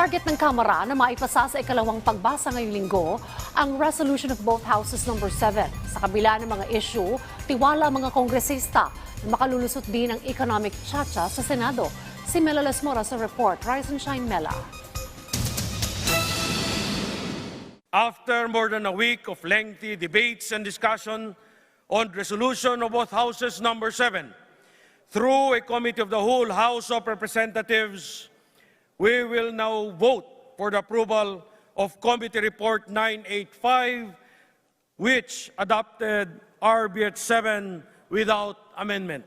Target ng Kamara na maipasa sa ikalawang pagbasa ngayong linggo ang resolution of both houses number 7. Sa kabila ng mga issue, tiwala ang mga kongresista na makalulusot din ang economic chacha sa Senado. Si Mela Lesmora sa report. Rise and Shine Mela. After more than a week of lengthy debates and discussion on resolution of both houses number 7, through a committee of the whole House of Representatives, we will now vote for the approval of Committee Report 985, which adopted RBH 7 without amendment.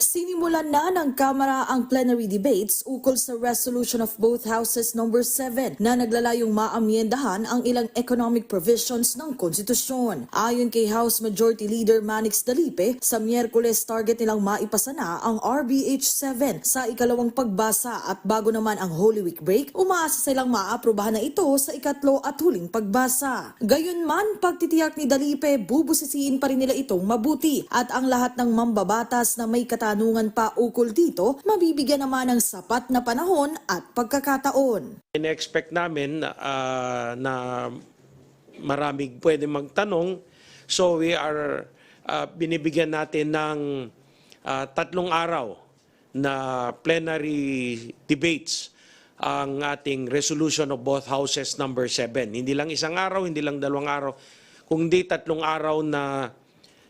Sinimulan na ng Kamara ang plenary debates ukol sa resolution of both houses number 7 na naglalayong maamyendahan ang ilang economic provisions ng konstitusyon. Ayon kay House Majority Leader Manix Dalipe, sa Miyerkules target nilang maipasa na ang RBH 7 sa ikalawang pagbasa at bago naman ang Holy Week break, umaasa silang maaprubahan na ito sa ikatlo at huling pagbasa. Gayunman, pagtitiyak ni Dalipe, bubusisiin pa rin nila itong mabuti at ang lahat ng mambabatas na may katanungan pa ukol dito, mabibigyan naman ng sapat na panahon at pagkakataon. In-expect namin ah, na maraming pwede magtanong. So we are ah, binibigyan natin ng ah, tatlong araw na plenary debates ang ating resolution of both houses number 7. Hindi lang isang araw, hindi lang dalawang araw, kundi tatlong araw na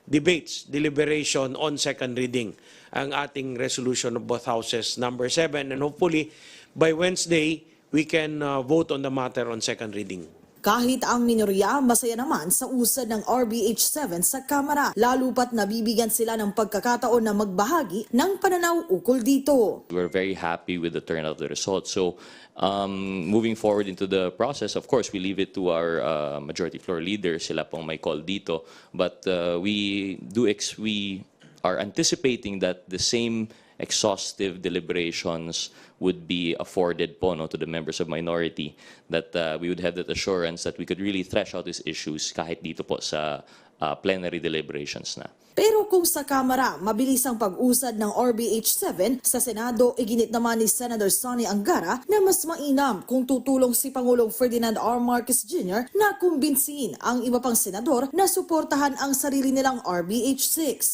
debates, deliberation on second reading ang ating resolution of both houses number 7 and hopefully by Wednesday we can uh, vote on the matter on second reading. Kahit ang minorya, masaya naman sa usad ng RBH 7 sa Kamara, lalo pat nabibigyan sila ng pagkakataon na magbahagi ng pananaw ukol dito. We're very happy with the turnout of the results. So, um, moving forward into the process, of course, we leave it to our uh, majority floor leaders. Sila pong may call dito. But uh, we do ex we are anticipating that the same exhaustive deliberations would be afforded po no, to the members of minority that uh, we would have that assurance that we could really thresh out these issues kahit dito po sa uh, plenary deliberations na. Pero kung sa Kamara, mabilis ang pag-usad ng RBH 7, sa Senado, iginit naman ni Senator Sonny Angara na mas mainam kung tutulong si Pangulong Ferdinand R. Marcos Jr. na kumbinsihin ang iba pang senador na suportahan ang sarili nilang RBH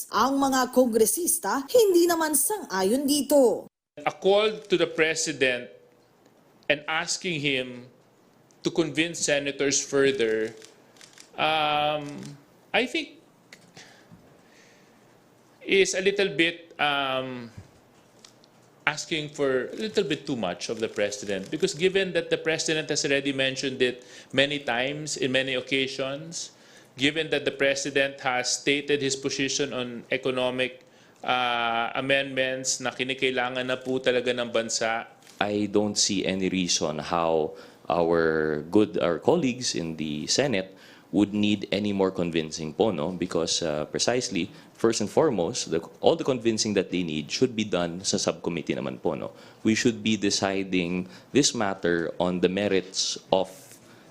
6. Ang mga kongresista hindi naman sang-ayon dito. a call to the president and asking him to convince senators further, um, I think is a little bit um, asking for a little bit too much of the president. Because given that the president has already mentioned it many times in many occasions, given that the president has stated his position on economic uh, amendments na kinikailangan na po talaga ng bansa, I don't see any reason how our good our colleagues in the Senate would need any more convincing po, no? Because uh, precisely, first and foremost, the, all the convincing that they need should be done sa subcommittee naman po, no? We should be deciding this matter on the merits of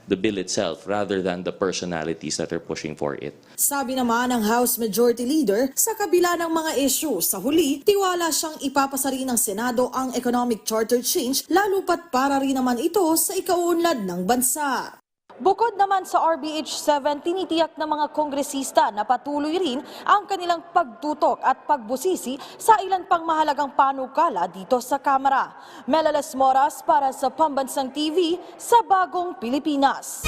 the bill itself rather than the personalities that are pushing for it. Sabi naman ng House Majority Leader, sa kabila ng mga issue sa huli, tiwala siyang ipapasa rin ng Senado ang economic charter change, lalo pat para rin naman ito sa ikaunlad ng bansa. Bukod naman sa RBH 7, tinitiyak ng mga kongresista na patuloy rin ang kanilang pagtutok at pagbusisi sa ilan pang mahalagang panukala dito sa Kamara. Melales Moras para sa Pambansang TV sa Bagong Pilipinas.